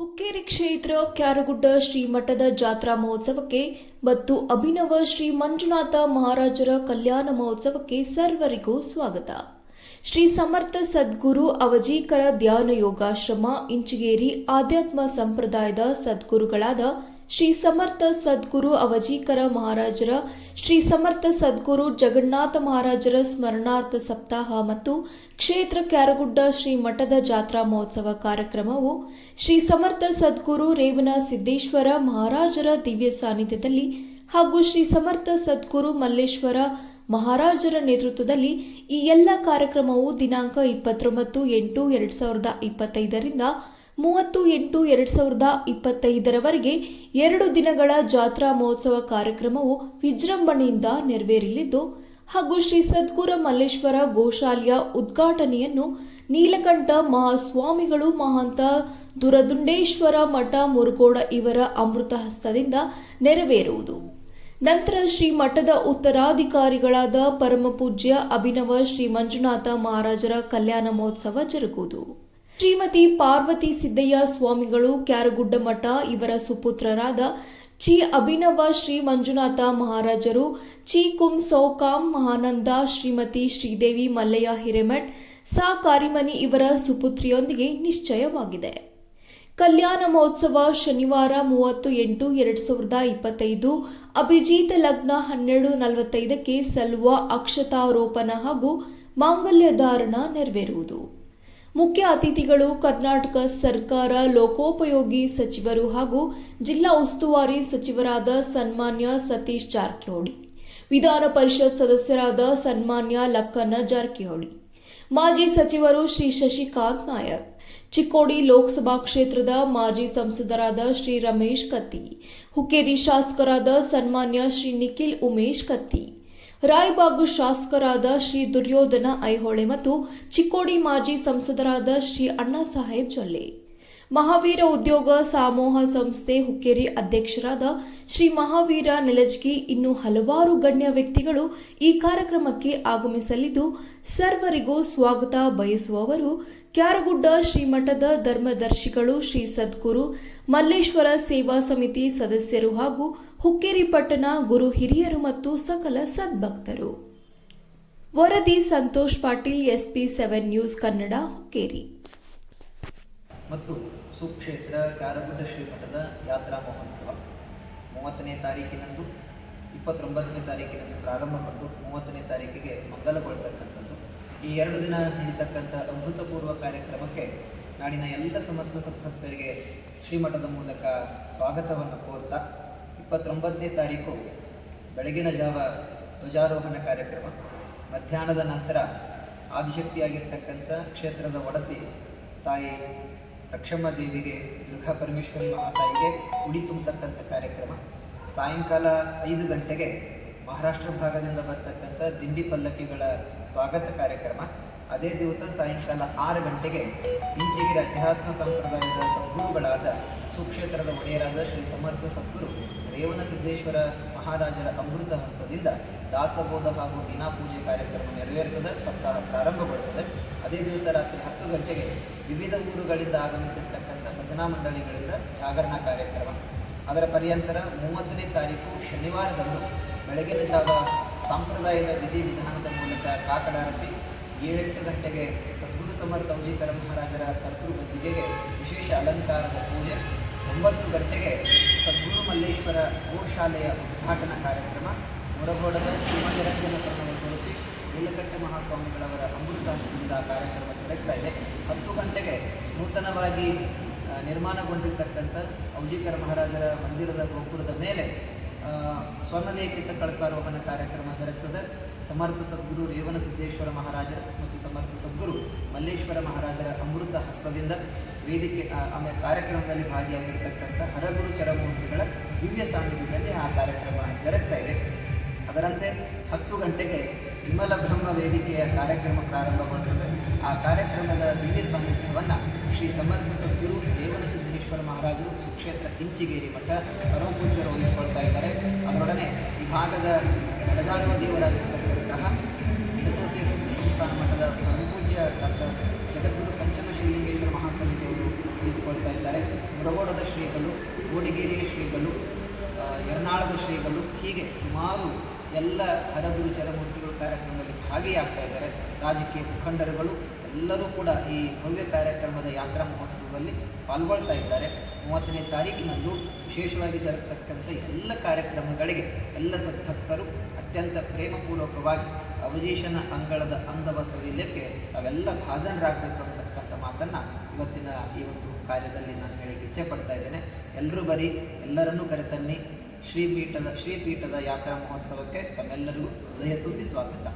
ಹುಕ್ಕೇರಿ ಕ್ಷೇತ್ರ ಕ್ಯಾರಗುಡ್ಡ ಶ್ರೀಮಠದ ಜಾತ್ರಾ ಮಹೋತ್ಸವಕ್ಕೆ ಮತ್ತು ಅಭಿನವ ಶ್ರೀ ಮಂಜುನಾಥ ಮಹಾರಾಜರ ಕಲ್ಯಾಣ ಮಹೋತ್ಸವಕ್ಕೆ ಸರ್ವರಿಗೂ ಸ್ವಾಗತ. ಶ್ರೀ ಸಮರ್ಥ ಸದ್ಗುರು ಅವಜೀಕರ ಧ್ಯಾನ ಯೋಗಾಶ್ರಮ ಇಂಚಿಗೇರಿ ಆಧ್ಯಾತ್ಮ ಸಂಪ್ರದಾಯದ ಸದ್ಗುರುಗಳಾದ ಶ್ರೀ ಸಮರ್ಥ ಸದ್ಗುರು ಅವಜೀಕರ ಮಹಾರಾಜರ, ಶ್ರೀ ಸಮರ್ಥ ಸದ್ಗುರು ಜಗನ್ನಾಥ ಮಹಾರಾಜರ ಸ್ಮರಣಾರ್ಥ ಸಪ್ತಾಹ ಮತ್ತು ಕ್ಷೇತ್ರ ಕ್ಯಾರಗುಡ್ಡ ಶ್ರೀ ಮಠದ ಜಾತ್ರಾ ಮಹೋತ್ಸವ ಕಾರ್ಯಕ್ರಮವು ಶ್ರೀ ಸಮರ್ಥ ಸದ್ಗುರು ರೇವಣ ಸಿದ್ದೇಶ್ವರ ಮಹಾರಾಜರ ದಿವ್ಯ ಸಾನ್ನಿಧ್ಯದಲ್ಲಿ ಹಾಗೂ ಶ್ರೀ ಸಮರ್ಥ ಸದ್ಗುರು ಮಲ್ಲೇಶ್ವರ ಮಹಾರಾಜರ ನೇತೃತ್ವದಲ್ಲಿ ಈ ಎಲ್ಲ ಕಾರ್ಯಕ್ರಮವು ದಿನಾಂಕ ಇಪ್ಪತ್ತೊಂಬತ್ತು ಎಂಟು ಎರಡು ಸಾವಿರದ ಇಪ್ಪತ್ತೈದರಿಂದ ಮೂವತ್ತು ಎಂಟು ಎರಡು ಸಾವಿರದ ಇಪ್ಪತ್ತೈದರವರೆಗೆ ಎರಡು ದಿನಗಳ ಜಾತ್ರಾ ಮಹೋತ್ಸವ ಕಾರ್ಯಕ್ರಮವು ವಿಜೃಂಭಣೆಯಿಂದ ನೆರವೇರಲಿದ್ದು, ಹಾಗೂ ಶ್ರೀ ಸದ್ಗುರ ಮಲ್ಲೇಶ್ವರ ಗೋಶಾಲೆಯ ಉದ್ಘಾಟನೆಯನ್ನು ನೀಲಕಂಠ ಮಹಾಸ್ವಾಮಿಗಳು ಮಹಾಂತ ದುರದುಂಡೇಶ್ವರ ಮಠ ಮುರುಗೋಡ ಇವರ ಅಮೃತ ಹಸ್ತದಿಂದ ನೆರವೇರುವುದು. ನಂತರ ಶ್ರೀ ಮಠದ ಉತ್ತರಾಧಿಕಾರಿಗಳಾದ ಪರಮಪೂಜ್ಯ ಅಭಿನವ ಶ್ರೀ ಮಂಜುನಾಥ ಮಹಾರಾಜರ ಕಲ್ಯಾಣ ಮಹೋತ್ಸವ ಜರುಗುವುದು. ಶ್ರೀಮತಿ ಪಾರ್ವತಿ ಸಿದ್ದಯ್ಯ ಸ್ವಾಮಿಗಳು ಕ್ಯಾರಗುಡ್ಡ ಮಠ, ಇವರ ಸುಪುತ್ರರಾದ ಚಿ ಅಭಿನವ ಶ್ರೀ ಮಂಜುನಾಥ ಮಹಾರಾಜರು ಚಿ ಕುಂ ಸೌಕಾಂ ಮಹಾನಂದ ಶ್ರೀಮತಿ ಶ್ರೀದೇವಿ ಮಲ್ಲಯ್ಯ ಹಿರೇಮಠ್, ಸಾ ಕಾರಿಮನಿ ಇವರ ಸುಪುತ್ರಿಯೊಂದಿಗೆ ನಿಶ್ಚಯವಾಗಿದೆ. ಕಲ್ಯಾಣ ಮಹೋತ್ಸವ ಶನಿವಾರ ಮೂವತ್ತು ಎಂಟು ಎರಡು ಸಾವಿರದ ಇಪ್ಪತ್ತೈದು, ಅಭಿಜೀತ ಲಗ್ನ ಹನ್ನೆರಡು ನಲವತ್ತೈದಕ್ಕೆ ಸಲ್ಲುವ ಅಕ್ಷತಾರೋಪಣ ಹಾಗೂ ಮಾಂಗಲ್ಯ ಧಾರಣ ನೆರವೇರುವುದು. ಮುಖ್ಯ ಅತಿಥಿಗಳು ಕರ್ನಾಟಕ ಸರ್ಕಾರ, ಲೋಕೋಪಯೋಗಿ ಸಚಿವರು ಹಾಗೂ ಜಿಲ್ಲಾ ಉಸ್ತುವಾರಿ ಸಚಿವರಾದ ಸನ್ಮಾನ್ಯ ಸತೀಶ್ ಜಾರಕಿಹೊಳಿ, ವಿಧಾನ ಪರಿಷತ್ ಸದಸ್ಯರಾದ ಸನ್ಮಾನ್ಯ ಲಕ್ಕನ್ನ ಜಾರಕಿಹೊಳಿ, ಮಾಜಿ ಸಚಿವರು ಶ್ರೀ ಶಶಿಕಾಂತ್ ನಾಯಕ್, ಚಿಕ್ಕೋಡಿ ಲೋಕಸಭಾ ಕ್ಷೇತ್ರದ ಮಾಜಿ ಸಂಸದರಾದ ಶ್ರೀ ರಮೇಶ್ ಕತ್ತಿ, ಹುಕ್ಕೇರಿ ಶಾಸಕರಾದ ಸನ್ಮಾನ್ಯ ಶ್ರೀ ನಿಖಿಲ್ ಉಮೇಶ್ ಕತ್ತಿ ರಾಯಬಾಗು ಶಾಸಕರಾದ ಶ್ರೀ ದುರ್ಯೋಧನ ಐಹೊಳೆ ಮತ್ತು ಚಿಕ್ಕೋಡಿ ಮಾಜಿ ಸಂಸದರಾದ ಶ್ರೀ ಅಣ್ಣಾ ಸಾಹೇಬ್ ಜೊಲ್ಲೆ. ಮಹಾವೀರ ಉದ್ಯೋಗ ಸಮೂಹ ಸಂಸ್ಥೆ ಹುಕ್ಕೇರಿ ಅಧ್ಯಕ್ಷರಾದ ಶ್ರೀ ಮಹಾವೀರ ನೆಲಜ್ಗಿ ಇನ್ನು ಹಲವಾರು ಗಣ್ಯ ವ್ಯಕ್ತಿಗಳು ಈ ಕಾರ್ಯಕ್ರಮಕ್ಕೆ ಆಗಮಿಸಲಿದ್ದು, ಸರ್ವರಿಗೂ ಸ್ವಾಗತ ಬಯಸುವವರು ಕ್ಯಾರಗುಡ್ಡ ಶ್ರೀಮಠದ ಧರ್ಮದರ್ಶಿಗಳು ಶ್ರೀ ಸದ್ಗುರು ಮಲ್ಲೇಶ್ವರ ಸೇವಾ ಸಮಿತಿ ಸದಸ್ಯರು ಹಾಗೂ ಹುಕ್ಕೇರಿ ಪಟ್ಟಣ ಗುರು ಹಿರಿಯರು ಮತ್ತು ಸಕಲ ಸದ್ಭಕ್ತರು. ವರದಿ Santosh Patil, SP seven news Kannada, Hukkeri. ಮತ್ತು ಸುಕ್ಷೇತ್ರ ಕಾರಗುಡ್ಡ ಶ್ರೀಮಠದ ಯಾತ್ರಾ ಮಹೋತ್ಸವ ಮೂವತ್ತನೇ ತಾರೀಕಿನಂದು, ಇಪ್ಪತ್ತೊಂಬತ್ತನೇ ತಾರೀಕಿನಂದು ಪ್ರಾರಂಭಗೊಂಡು ಮೂವತ್ತನೇ ತಾರೀಕಿಗೆ ಮಂಗಲಗೊಳ್ತಕ್ಕಂಥದ್ದು ಈ ಎರಡು ದಿನ ನಡೀತಕ್ಕಂಥ ಅಭೂತಪೂರ್ವ ಕಾರ್ಯಕ್ರಮಕ್ಕೆ ನಾಡಿನ ಎಲ್ಲ ಸಮಸ್ತ ಸದ್ಭಕ್ತರಿಗೆ ಶ್ರೀಮಠದ ಮೂಲಕ ಸ್ವಾಗತವನ್ನು ಕೋರ್ತಾ ಇಪ್ಪತ್ತೊಂಬತ್ತನೇ ತಾರೀಕು ಬೆಳಗಿನ ಜಾವ ಧ್ವಜಾರೋಹಣ ಕಾರ್ಯಕ್ರಮ. ಮಧ್ಯಾಹ್ನದ ನಂತರ ಆದಿಶಕ್ತಿಯಾಗಿರ್ತಕ್ಕಂಥ ಕ್ಷೇತ್ರದ ಒಡತಿ ತಾಯಿ ರಕ್ಷಮ್ಮ ದೇವಿಗೆ, ದುರ್ಗಾ ಪರಮೇಶ್ವರಿ ಮಹಾತಾಯಿಗೆ ಉಡಿ ತುಂಬತಕ್ಕಂಥ ಕಾರ್ಯಕ್ರಮ. ಸಾಯಂಕಾಲ ಐದು ಗಂಟೆಗೆ ಮಹಾರಾಷ್ಟ್ರ ಭಾಗದಿಂದ ಬರ್ತಕ್ಕಂಥ ದಿಂಡಿ ಪಲ್ಲಕ್ಕಿಗಳ ಸ್ವಾಗತ ಕಾರ್ಯಕ್ರಮ. ಅದೇ ದಿವಸ ಸಾಯಂಕಾಲ ಆರು ಗಂಟೆಗೆ ಇಂಚಿಗಿರಿ ಅಧ್ಯಾತ್ಮ ಸಂಪ್ರದಾಯದ ಸದ್ಗುರುಗಳಾದ ಸುಕ್ಷೇತ್ರದ ಒಡೆಯರಾದ ಶ್ರೀ ಸಮರ್ಥ ಸದ್ಗುರು ರೇವಣ ಸಿದ್ದೇಶ್ವರ ಮಹಾರಾಜರ ಅಮೃತ ಹಸ್ತದಿಂದ ದಾಸಬೋಧ ಹಾಗೂ ವಿನಾ ಪೂಜೆ ಕಾರ್ಯಕ್ರಮ ನೆರವೇರುತ್ತದೆ, ಸಪ್ತಾಹ ಪ್ರಾರಂಭಗೊಳ್ಳುತ್ತದೆ. ಅದೇ ದಿವಸ ರಾತ್ರಿ ಹತ್ತು ಗಂಟೆಗೆ ವಿವಿಧ ಊರುಗಳಿಂದ ಆಗಮಿಸಿರ್ತಕ್ಕಂಥ ಭಜನಾ ಮಂಡಳಿಗಳಿಂದ ಜಾಗರಣ ಕಾರ್ಯಕ್ರಮ. ಅದರ ಪರ್ಯಂತರ ಮೂವತ್ತನೇ ತಾರೀಕು ಶನಿವಾರದಂದು ಬೆಳಗಿನ ಜಾವ ಸಂಪ್ರದಾಯದ ವಿಧಿವಿಧಾನದ ಮೂಲಕ ಕಾಕಡಾರತಿ ಏಳೆಂಟು ಗಂಟೆಗೆ ಸದ್ಗುರು ಸಮರ್ಥ ಔಜಿಕರ ಮಹಾರಾಜರ ಕರ್ತೃ ವಿಶೇಷ ಅಲಂಕಾರದ ಪೂಜೆ. ಒಂಬತ್ತು ಗಂಟೆಗೆ ಸದ್ಗುರು ಮಲ್ಲೇಶ್ವರ ಗೋಶಾಲೆಯ ಉದ್ಘಾಟನಾ ಕಾರ್ಯಕ್ರಮ. ಮುರಗೋಡದ ಶಿವನಿರಂಜನ ಕರ್ಮದ ಸ್ವರೂಪಿ ನೀಲಕಂಠ ಮಹಾಸ್ವಾಮಿಗಳವರ ಅಮೃತದಿಂದ ಕಾರ್ಯಕ್ರಮ ಜರುಗ್ತಾ ಇದೆ. ಹತ್ತು ಗಂಟೆಗೆ ನೂತನವಾಗಿ ನಿರ್ಮಾಣಗೊಂಡಿರ್ತಕ್ಕಂಥ ಔಜಿಕರ ಮಹಾರಾಜರ ಮಂದಿರದ ಗೋಪುರದ ಮೇಲೆ ಸ್ವರ್ಣಲೇಖಿತ ಕಳಸಾರೋಹಣ ಕಾರ್ಯಕ್ರಮ ಜರುಗ್ತದೆ. ಸಮರ್ಥ ಸದ್ಗುರು ರೇವನ ಸಿದ್ದೇಶ್ವರ ಮಹಾರಾಜರ ಮತ್ತು ಸಮರ್ಥ ಸದ್ಗುರು ಮಲ್ಲೇಶ್ವರ ಮಹಾರಾಜರ ಅಮೃತ ಹಸ್ತದಿಂದ ವೇದಿಕೆ ಆಮೇಲೆ ಕಾರ್ಯಕ್ರಮದಲ್ಲಿ ಭಾಗಿಯಾಗಿರ್ತಕ್ಕಂಥ ಹರಗುರು ಚರಮೂರ್ತಿಗಳ ದಿವ್ಯ ಸಾನ್ನಿಧ್ಯದಲ್ಲಿ ಆ ಕಾರ್ಯಕ್ರಮ ಜರುಗ್ತಾ ಇದೆ. ಅದರಂತೆ ಹತ್ತು ಗಂಟೆಗೆ ವಿಮಲ ಬ್ರಹ್ಮ ವೇದಿಕೆಯ ಕಾರ್ಯಕ್ರಮ ಪ್ರಾರಂಭಗೊಳ್ಳುತ್ತದೆ ಆ ಕಾರ್ಯಕ್ರಮದ ದಿವ್ಯ ಸಾನ್ನಿಧ್ಯವನ್ನು ಶ್ರೀ ಸಮರ್ಥ ಸದ್ಗುರು ದೇವನ ಸಿದ್ದೇಶ್ವರ ಮಹಾರಾಜರು ಸುಕ್ಷೇತ್ರ ಇಂಚಿಗೇರಿ ಮಠ ಪರಮಪೂಜ್ಯರು ವಹಿಸಿಕೊಳ್ತಾ ಇದ್ದಾರೆ. ಅದರೊಡನೆ ಈ ಭಾಗದ ನಡೆದಾಡುವ ದೇವರಾಗಿರ್ತಕ್ಕಂತಹ ಅಸೋಸಿಯೇಟ್ ಸಿದ್ಧ ಸಂಸ್ಥಾನ ಮಠದ ಪರಮಪೂಜ್ಯ ಡಾಕ್ಟರ್ ಜಗದ್ಗುರು ಪಂಚಮ ಶ್ರೀಲಿಂಗೇಶ್ವರ ಮಹಾಸನ್ನಿಧಿಯವರು ವಹಿಸಿಕೊಳ್ತಾ ಇದ್ದಾರೆ. ಮುರಗೋಡದ ಶ್ರೀಗಳು ಗೋಡಿಗೇರಿಯ ಶ್ರೀಗಳು ಎರ್ನಾಳದ ಶ್ರೀಗಳು ಹೀಗೆ ಸುಮಾರು ಎಲ್ಲ ಹರಗುರು ಚರಮೂರ್ತಿಗಳು ಕಾರ್ಯಕ್ರಮದಲ್ಲಿ ಆಗ್ತಾ ಇದ್ದಾರೆ. ರಾಜಕೀಯ ಮುಖಂಡರುಗಳು ಎಲ್ಲರೂ ಕೂಡ ಈ ಭವ್ಯ ಕಾರ್ಯಕ್ರಮದ ಯಾತ್ರಾ ಮಹೋತ್ಸವದಲ್ಲಿ ಪಾಲ್ಗೊಳ್ತಾ ಇದ್ದಾರೆ. ಮೂವತ್ತನೇ ತಾರೀಕಿನಂದು ವಿಶೇಷವಾಗಿ ಜರುಗತಕ್ಕಂಥ ಎಲ್ಲ ಕಾರ್ಯಕ್ರಮಗಳಿಗೆ ಎಲ್ಲ ಸದ್ಭಕ್ತರು ಅತ್ಯಂತ ಪ್ರೇಮಪೂರ್ವಕವಾಗಿ ಅವಜೀಶನ ಅಂಗಳದ ಅಂದವ ಸವಿಲ್ಯಕ್ಕೆ ತಾವೆಲ್ಲ ಭಾಜನರಾಗಬೇಕು ಅಂತಕ್ಕಂಥ ಮಾತನ್ನು ಇವತ್ತಿನ ಈ ಒಂದು ಕಾರ್ಯದಲ್ಲಿ ನಾನು ಹೇಳಿಕ್ಕೆ ಇಚ್ಛೆ ಪಡ್ತಾ ಇದ್ದೇನೆ. ಎಲ್ಲರೂ ಬರೀ, ಎಲ್ಲರನ್ನೂ ಕರೆತನ್ನಿ. ಶ್ರೀಪೀಠದ ಶ್ರೀಪೀಠದ ಯಾತ್ರಾ ಮಹೋತ್ಸವಕ್ಕೆ ತಮ್ಮೆಲ್ಲರಿಗೂ ಹೃದಯ ತುಂಬಿ ಸ್ವಾಗತ.